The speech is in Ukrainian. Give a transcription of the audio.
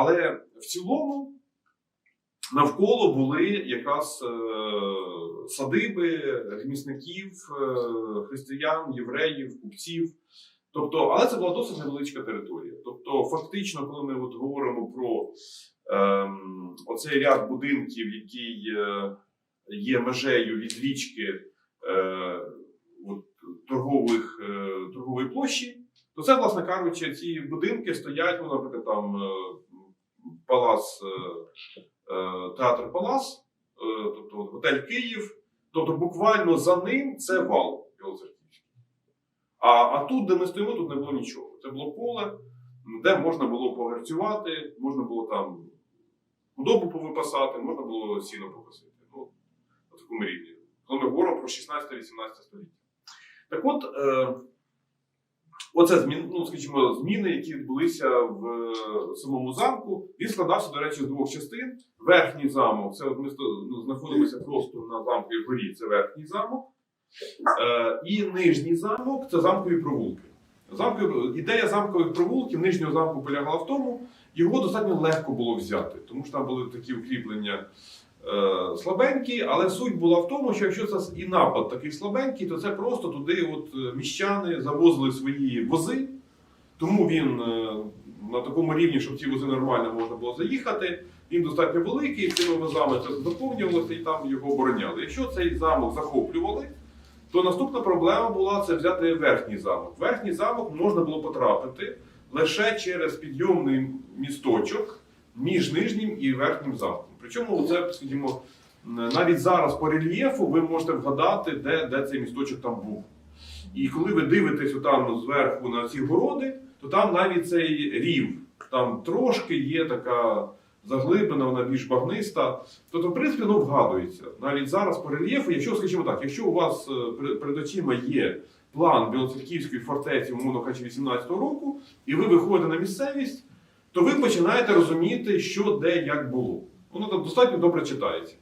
Але в цілому навколо були якраз е, садиби ремісників, е, християн, євреїв, купців. Тобто, але це була досить невеличка територія. Тобто, фактично, коли ми от говоримо про ем, оцей ряд будинків, який е, є межею від річки е, от, торгових, е, торгової площі, то це, власне кажучи, ці будинки стоять, ну, наприклад, там е, палац, е, е, театр Палас, е, тобто готель Київ. Тобто, буквально за ним це вал Білоцерківський. А, а тут, де ми стоїмо, тут не було нічого. Це було поле, де можна було погарцювати, можна було там худобу повипасати, можна було сіно покосити. Ну, на такому рівні. Коли ми говоримо про 16-18 століття. Так от, оце змін, ну, скажімо, зміни, які відбулися в е, самому замку. Він складався, до речі, з двох частин. Верхній замок, це от ми ну, знаходимося просто на замковій горі, це верхній замок. Е, і нижній замок це замкові провулки. Замкові, ідея замкових провулків нижнього замку полягала в тому, його достатньо легко було взяти, тому що там були такі укріплення е, слабенькі, але суть була в тому, що якщо це і напад такий слабенький, то це просто туди от е, міщани завозили свої вози, тому він е, на такому рівні, щоб ці вози нормально можна було заїхати. Він достатньо великий, цими возами це заповнювалося і там його обороняли. Якщо цей замок захоплювали, то наступна проблема була це взяти верхній замок. Верхній замок можна було потрапити лише через підйомний місточок між нижнім і верхнім замком. Причому це, скажімо, навіть зараз по рельєфу ви можете вгадати, де, де цей місточок там був. І коли ви дивитесь отам зверху на ці городи, то там навіть цей рів, там трошки є така заглиблена, вона більш багниста. Тобто, в принципі, ну, вгадується. Навіть зараз по рельєфу, якщо, скажімо так, якщо у вас е, перед очима є план Білоцерківської фортеці, умовно кажучи, 18-го року, і ви виходите на місцевість, то ви починаєте розуміти, що де як було. Воно там достатньо добре читається.